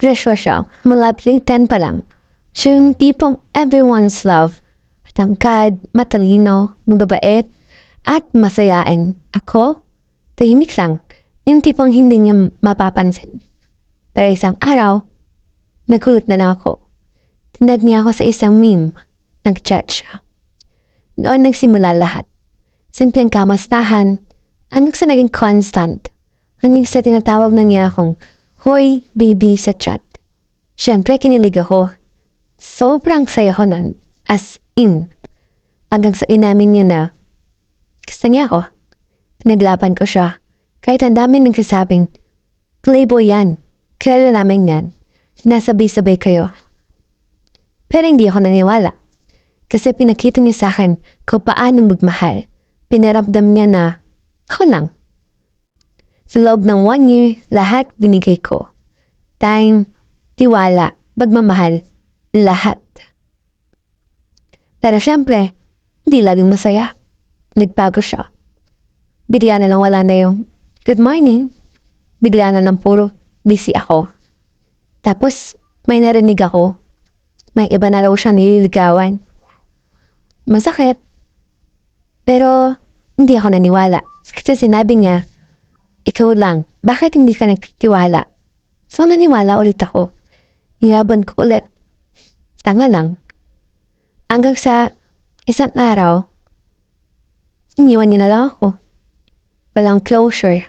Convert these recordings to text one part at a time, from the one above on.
Presyo siya, mula 10 pa lang. Siya yung tipong everyone's love. Tangkad, matalino, mababait, at masayain. Ako, tahimik lang. Yung tipong hindi niya mapapansin. Pero isang araw, nagulat na lang ako. Tinag niya ako sa isang meme. Nag-chat siya. Doon nagsimula lahat. Simpleng kamastahan, hanggang sa naging constant. Hanggang sa tinatawag na niya akong, Hoy, baby sa chat. Siyempre, kinilig ako. Sobrang saya ko nun. As in. Hanggang sa inamin niya na, gusto niya ako. Pinaglaban ko siya. Kahit ang daming nagsasabing, Playboy yan. Kilala namin yan. Nasabay-sabay kayo. Pero hindi ako naniwala. Kasi pinakita niya sa akin kung paano magmahal. Pinaramdam niya na, ako lang. Sa loob ng one year, lahat binigay ko. Time, tiwala, pagmamahal, lahat. Pero syempre, hindi laging masaya. Nagbago siya. Bigla na lang wala na yung, good morning. Bigla na lang puro, busy ako. Tapos, may narinig ako. May iba na raw siya nililigawan. Masakit. Pero, hindi ako naniwala. Kasi sinabi niya, ikaw lang, bakit hindi ka nagtitiwala? So, naniwala ulit ako. Hiraban ko ulit. Tanga lang. Hanggang sa isang araw, iniwan niya na lang ako. Walang closure.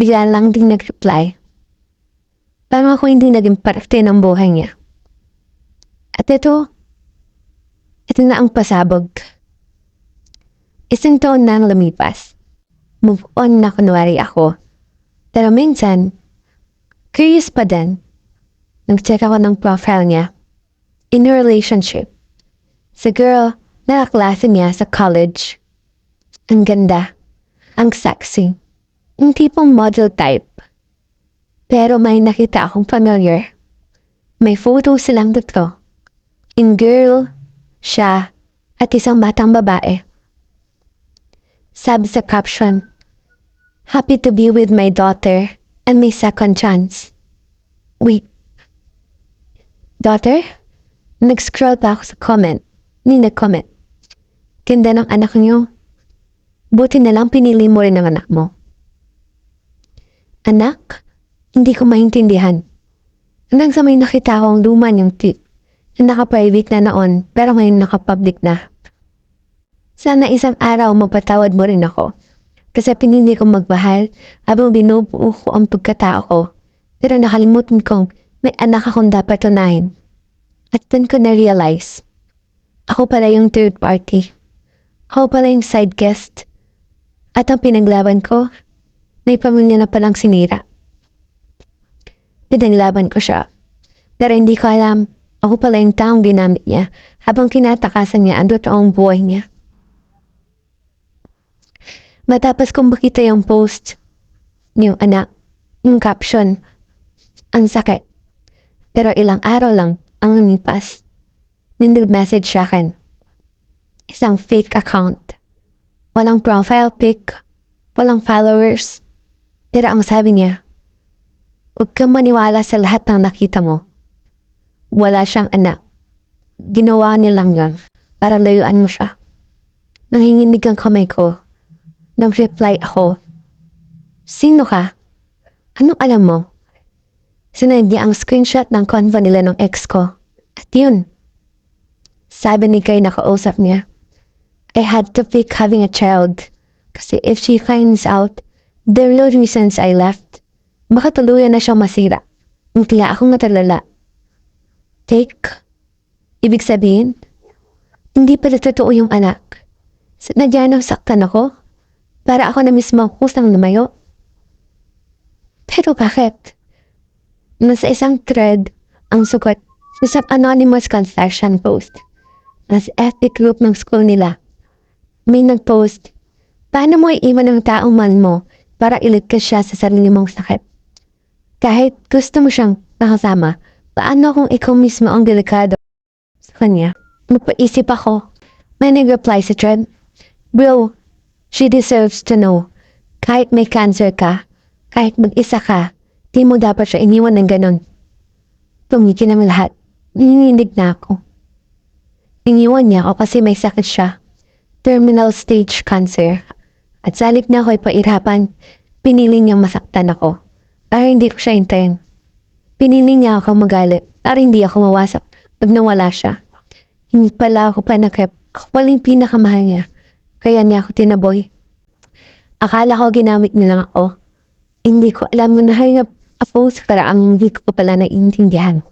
Bigla lang din nag-reply. Parang ako hindi naging parte ng buhay niya. At ito, ito na ang pasabog. Isang taon na lumipas. Move on na kunwari ako. Pero minsan, curious pa din. Nag-check ako ng profile niya. In a relationship. Sa girl na kaklase niya sa college. Ang ganda. Ang sexy. Yung tipong model type. Pero may nakita akong familiar. May photo silang tatlo. In girl, siya, at isang batang babae. Sabi sa caption, Happy to be with my daughter and my second chance. Wait. Daughter? Nag-scroll pa ako sa comment. Ni nag-comment. Ganda ng anak niyo. Buti na lang pinili mo rin ang anak mo. Anak? Hindi ko maintindihan. Hanggang sa may nakita akong luma niyang tweet na naka-private na noon pero ngayon naka-public na. Sana isang araw mapatawad mo rin ako. Kasi pinili kong magmahal habang binubuo ko ang pagkatao ko. Pero nakalimutan kong may anak akong dapat tunahin. At dun ko na-realize. Ako pala yung third party. Ako pala yung side guest. At ang pinaglaban ko, may pamilya na palang sinira. Pinaglaban ko siya. Pero hindi ko alam, ako pala yung taong ginamit niya habang kinatakasan niya ang totoong buhay niya. Matapos kong makita yung post, yung anak, yung caption, ang sakit. Pero ilang araw lang ang lumipas. Nindog-message siya akin. Isang fake account. Walang profile pic, walang followers. Pero ang sabi niya, huwag kang maniwala sa lahat ng nakita mo. Wala siyang anak. Ginawa nilang yan para layuan mo siya. Nanginginig ang kamay ko. Nag-reply ako. Sino ka? Anong alam mo? Sinend niya ang screenshot ng convo nila ng ex ko. At yun. Sabi ni Kay nakausap niya. I had to pick having a child. Kasi if she finds out the real reasons I left, baka tuluyan na siyang masira. Kaya akong natalala. Take. Ibig sabihin, hindi pala totoo yung anak. Sadya nang saktan ako? Para ako na mismo ang kusang lumayo? Pero bakit? Nasa isang thread ang sukat sa anonymous confession post. Nasa FB group ng school nila. May nag-post, paano mo iiwan ng taong man mo para iligtas siya sa sarili mong sakit? Kahit gusto mo siyang nakasama, paano kung ikaw mismo ang delikado sa kanya? Magpaisip ako. May nag-reply sa thread, Bro, she deserves to know. Kahit may cancer ka, kahit mag-isa ka, di mo dapat siya iniwan ng ganun. tumigil ang lahat. Nininig na ako. Iniwan niya ako kasi may sakit siya. Terminal stage cancer. At sa halip na ako'y pairapan, pinili niyang masaktan ako. Para hindi ko siya hintayin. Pinili niya ako magalit para hindi ako mawasak pag nawala siya. Hindi pala ako panakip. Ako pala yung pinakamahal niya. Kaya niya ako tinaboy. Akala ko ginamit niya lang ako. Hindi ko alam na hangap a post para ang hindi ko pala naiintindihan.